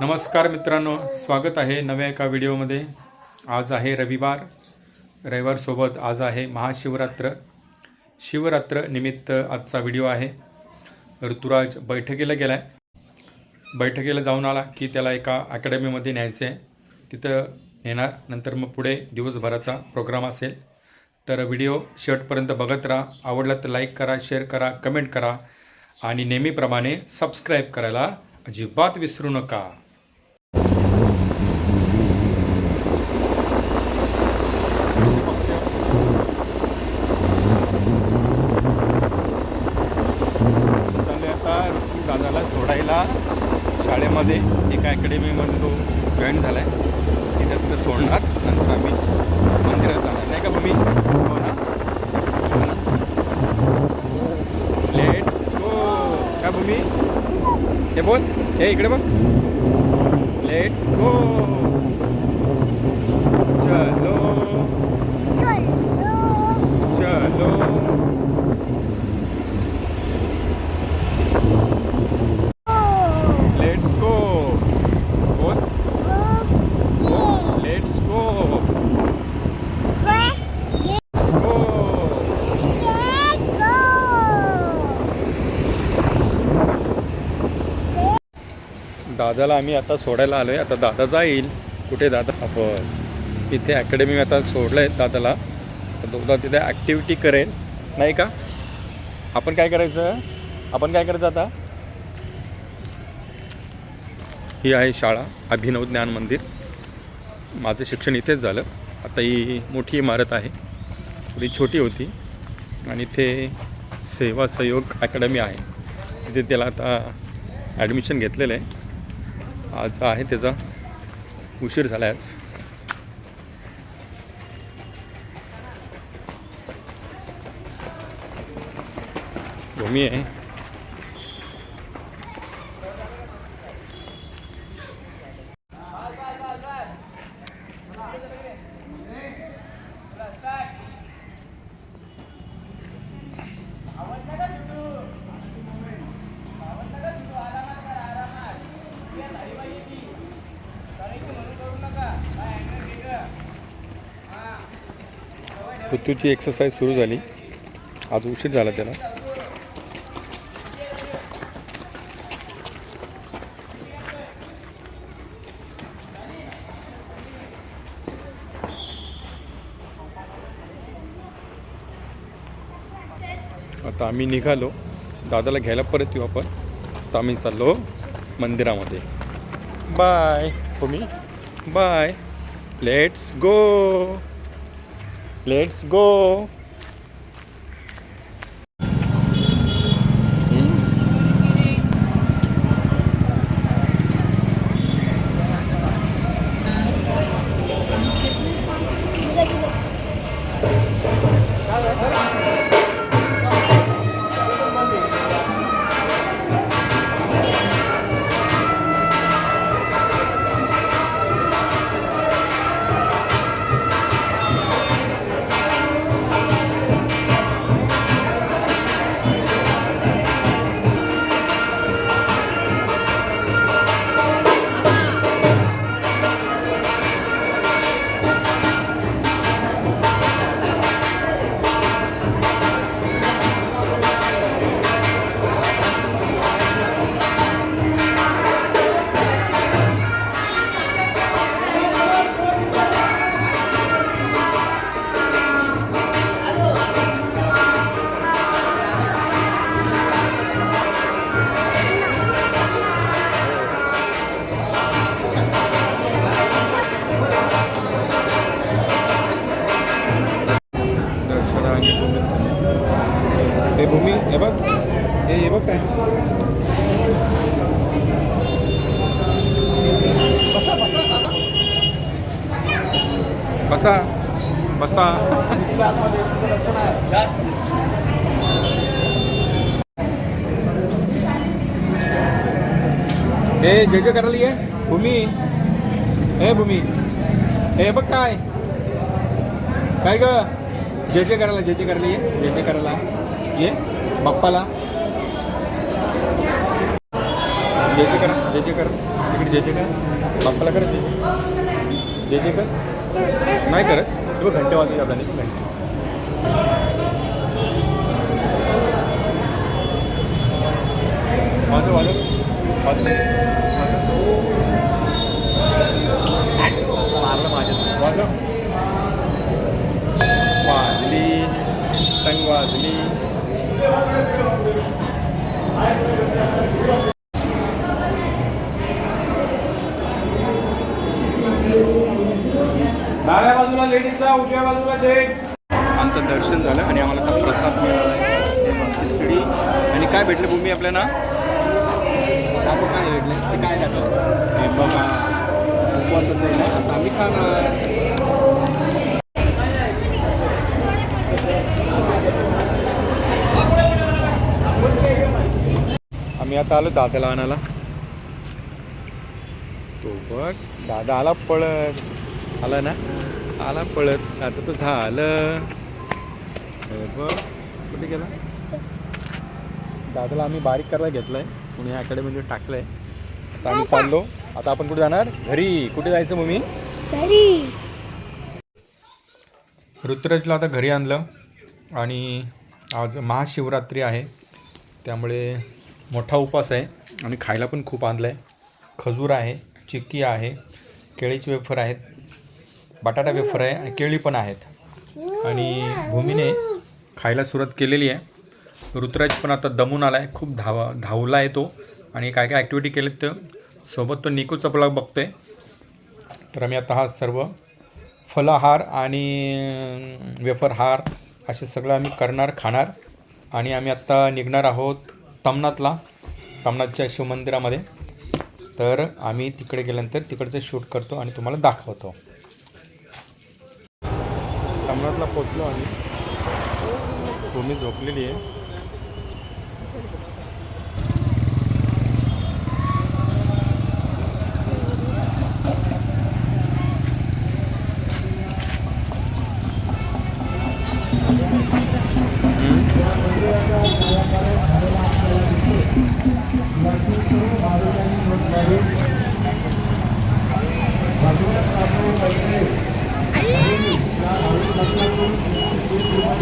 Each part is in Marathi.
नमस्कार मित्रांनो स्वागत आहे नव्या एका व्हिडिओमध्ये. आज आहे रविवार. रविवारसोबत आज आहे महाशिवरात्र. शिवरात्र निमित्त आजचा व्हिडिओ आहे. ऋतुराज बैठकीला गेला आहे बैठकीला जाऊन आला की त्याला एका अकॅडमीमध्ये न्यायचं आहे. तिथं नेणार नंतर मग पुढे दिवसभराचा प्रोग्राम असेल. तर व्हिडिओ शेवटपर्यंत बघत राहा. आवडला तर लाईक करा शेअर करा कमेंट करा. आणि नेहमीप्रमाणे सबस्क्राईब करायला अजिबात विसरू नका चालले आता ऋतू दादाला सोडायला शाळेमध्ये एका अकॅडमीमध्ये तो जॉईन झाला आहे तिथे तिथं सोडणार नंतर आम्ही मंदिरात जाणार नाही का भूमी हो ना लेट्स गो का भूमी हे बोल. हे इकडे बघ. लेट्स गो चलो. चलो लेट्स गो बोल लेट्स गो लेट्स गो दादाला आम्ही आता सोडायला आलो आहे आता दादा जाईल. कुठे दादा? आपण इथे अकॅडमी आता सोडलं आहे दादाला. तर दादा तिथे ॲक्टिव्हिटी करेल. नाही का? आपण काय करायचं? आपण काय करायचं आता? ही आहे शाळा अभिनव ज्ञान मंदिर. माझं शिक्षण इथेच झालं. आता ही मोठी इमारत आहे. थोडी छोटी होती. आणि इथे सेवा सहयोग अकॅडमी आहे. तिथे त्याला आता ॲडमिशन घेतलेलं आहे. आज आहे त्याचा. उशीर झाला आहे आज. भूमी आहे. ऋतूची एक्सरसाइज सुरू झाली. आज उशीर झाला त्याला. आता आम्ही निघालो. दादाला घ्यायला परत येऊ आपण. आता आम्ही चाललो मंदिरामध्ये. बाय तुम्ही bye let's go let's go बसा हे जे जे करायला ये. भूमी. हे भूमी. हे बघ काय. काय ग? जे जे करायला जे जे करायला ये. जे जे करायला. ये. बाप्पाला. जे जे करा जे जे कर. तिकडे जे जे करा. बाप्पाला कर जे जे जे जे कर. नाही करत. हे बघ घंटे वाजले जाता नाही घंटे वाजव वाजव वाजव मारलं माझ्या वाजव वाजली टंग वाजली डाव्या बाजूला लेडीजचा उजव्या बाजूला जेंट्स. आमचं दर्शन झालं आणि आम्हाला आता प्रसाद मिळाला खिचडी. आणि काय भेटलं भूमी आपल्याला? दाखव काय भेटलं? ते काय दाखव हे बघा उपवासाचं आहे ना? आता आम्ही खाणार. आम्ही आता आलो दादाला आणायला. तो बघ दादा आला पळत. आला ना? आला पळत. आता तो झालं. बघ. कुठे गेला? दादाला आम्ही बारीक करायला घेतलाय. पुणे अकॅडमीमध्ये टाकलंय. आता आम्ही चाललो. आता आपण कुठे जाणार? घरी. कुठे जायचं मम्मी? घरी. ऋतुराजला आता घरी आणलं. आणि आज महाशिवरात्री आहे. त्यामुळे मोठा उपवास आहे. आणि खायला पण खूप आणलं आहे खजूर आहे. चिक्की आहे. केळीचे वेफर आहेत. बटाटा वेफर आहे आणि केळी पण आहेत. आणि भूमीने खायला सुरुवात केलेली आहे. ऋतुराज पण आता दमून आला आहे खूप धावा धावला आहे तो. आणि काय काय ॲक्टिव्हिटी केलेत तर सोबत तो निकू चपला बघतो आहे तर आम्ही आता हा सर्व फलाहार आणि वेफरहार असे सगळं आम्ही करणार खाणार. आणि आम्ही आत्ता निघणार आहोत तमनाथला तमनाथच्या शिवमंदिरामध्ये. तर आम्ही तिकडे गेल्यानंतर तिकडचं शूट करतो आणि तुम्हाला दाखवतो. तमनाथला पोचलो आम्ही. भूमी झोपलेली आहे.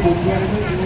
Gracias.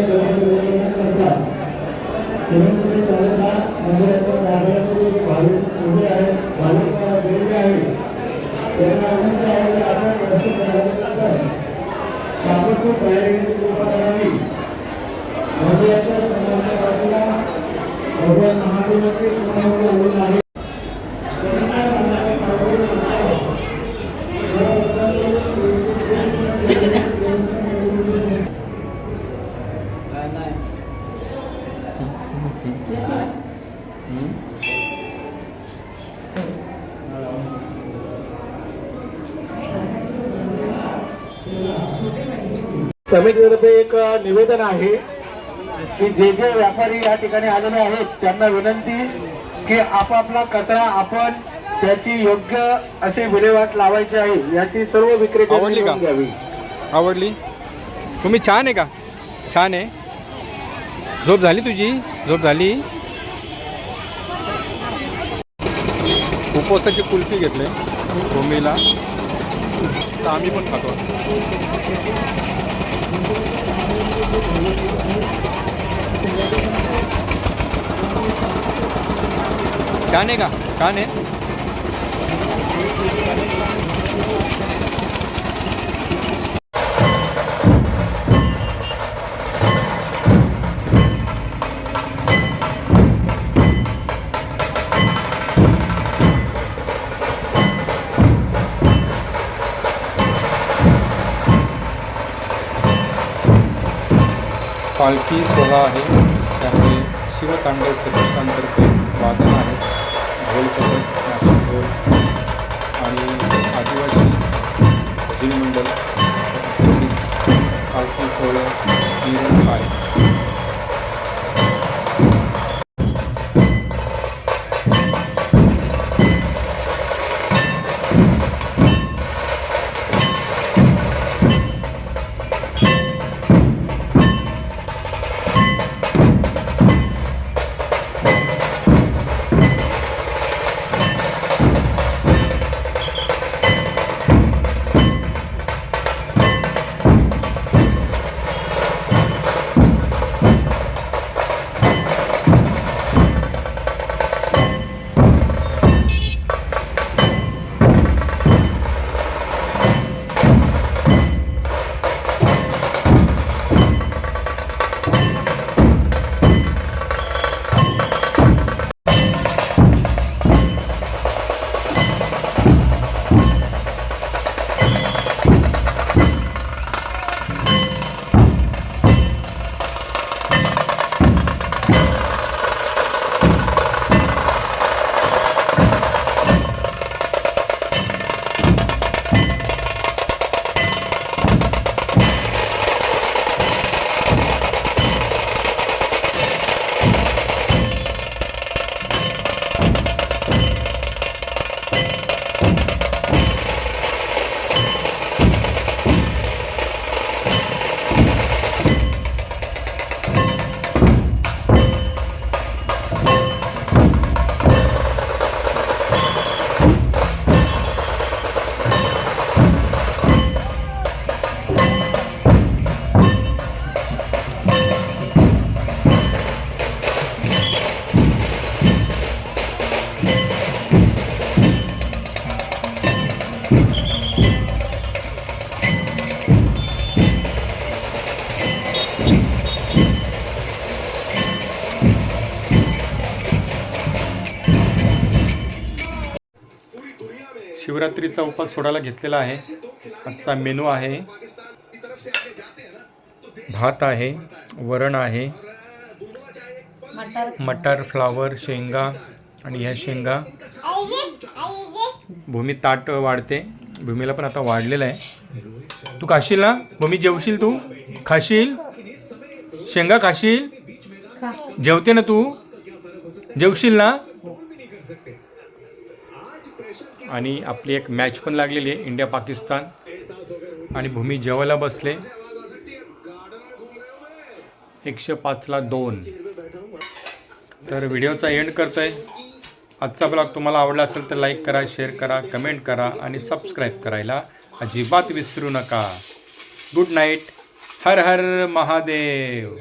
समितीतर्फे एक निवेदन आहे की जे जे व्यापारी या ठिकाणी आलेले आहेत त्यांना विनंती की आपापला कचरा आपण त्याची योग्य अशी विल्हेवाट लावायची आहे याची सर्व विक्रेत्यांनी आवडली का? घ्यावी. आवडली? तुम्ही छान आहे का? छान आहे. झोप झाली तुझी? झोप झाली? उपवासाची कुल्फी घेतले भूमीला. तर आम्ही पण खातो. काने का काने पालकी सोहा है यानी शिवकांड प्रतिष्ठान के वादन है। आणि आदिवासी भजनी मंडळ पालखी सोहळा मिरवणूक आहे शिवरात्रीचा उपास सोडायला घेतलेला आहे. आजचा मेनू आहे. भात आहे वरण आहे मटर फ्लावर शेंगा आणि ह्या शेंगा. भूमी ताट वाढते. भूमीला पण आता वाढलेलं आहे. तू खाशील ना? भूमी जेवशील तू? खाशील? शेंगा खाशील? जेवते ना तू? जेवशील ना? आणि आपली एक मॅच पण लागलेली आहे इंडिया पाकिस्तान. आणि भूमी जेवायला बसले. एकशे पाचला दोन. तर व्हिडिओचा एंड करतोय. आजचा ब्लॉग तुम्हाला आवडला असेल तर लाईक करा शेअर करा कमेंट करा आणि सबस्क्राईब करायला अजिबात विसरू नका. Good night Har Har Mahadev.